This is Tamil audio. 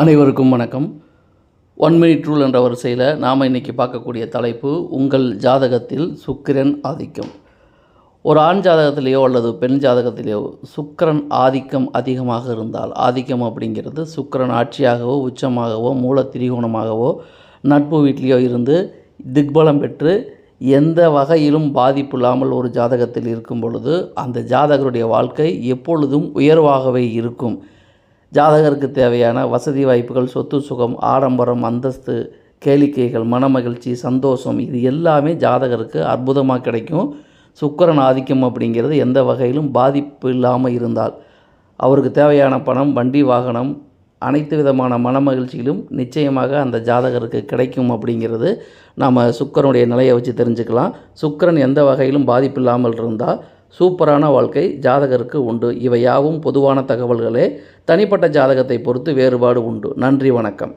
அனைவருக்கும் வணக்கம். ஒன் மினிட் ரூல் என்ற வரிசையில் நாம் இன்றைக்கி பார்க்கக்கூடிய தலைப்பு உங்கள் ஜாதகத்தில் சுக்கிரன் ஆதிக்கம். ஒரு ஆண் ஜாதகத்திலேயோ அல்லது பெண் ஜாதகத்திலேயோ சுக்கிரன் ஆதிக்கம் அதிகமாக இருந்தால் ஆதிக்கம் அப்படிங்கிறது சுக்கிரன் ஆட்சியாகவோ உச்சமாகவோ மூல திரிகோணமாகவோ நட்பு வீட்லேயோ இருந்து திக்பலம் பெற்று எந்த வகையிலும் பாதிப்பு இல்லாமல் ஒரு ஜாதகத்தில் இருக்கும் பொழுது அந்த ஜாதகருடைய வாழ்க்கை எப்பொழுதும் உயர்வாகவே இருக்கும். ஜாதகருக்கு தேவையான வசதி வாய்ப்புகள் சொத்து சுகம் ஆடம்பரம் அந்தஸ்து கேளிக்கைகள் மனமகிழ்ச்சி சந்தோஷம் இது எல்லாமே ஜாதகருக்கு அற்புதமாக கிடைக்கும். சுக்கிரன் ஆதிக்கம் அப்படிங்கிறது எந்த வகையிலும் பாதிப்பு இல்லாமல் இருந்தால் அவருக்கு தேவையான பணம் வண்டி வாகனம் அனைத்து விதமான மனமகிழ்ச்சியிலும் நிச்சயமாக அந்த ஜாதகருக்கு கிடைக்கும் அப்படிங்கிறது நாம் சுக்கிரனுடைய நிலையை வச்சு தெரிஞ்சுக்கலாம். சுக்கிரன் எந்த வகையிலும் பாதிப்பு இல்லாமல் இருந்தால் சூப்பரான வாழ்க்கை ஜாதகருக்கு உண்டு. இவை யாவும் பொதுவான தகவல்களே. தனிப்பட்ட ஜாதகத்தை பொறுத்து வேறுபாடு உண்டு. நன்றி வணக்கம்.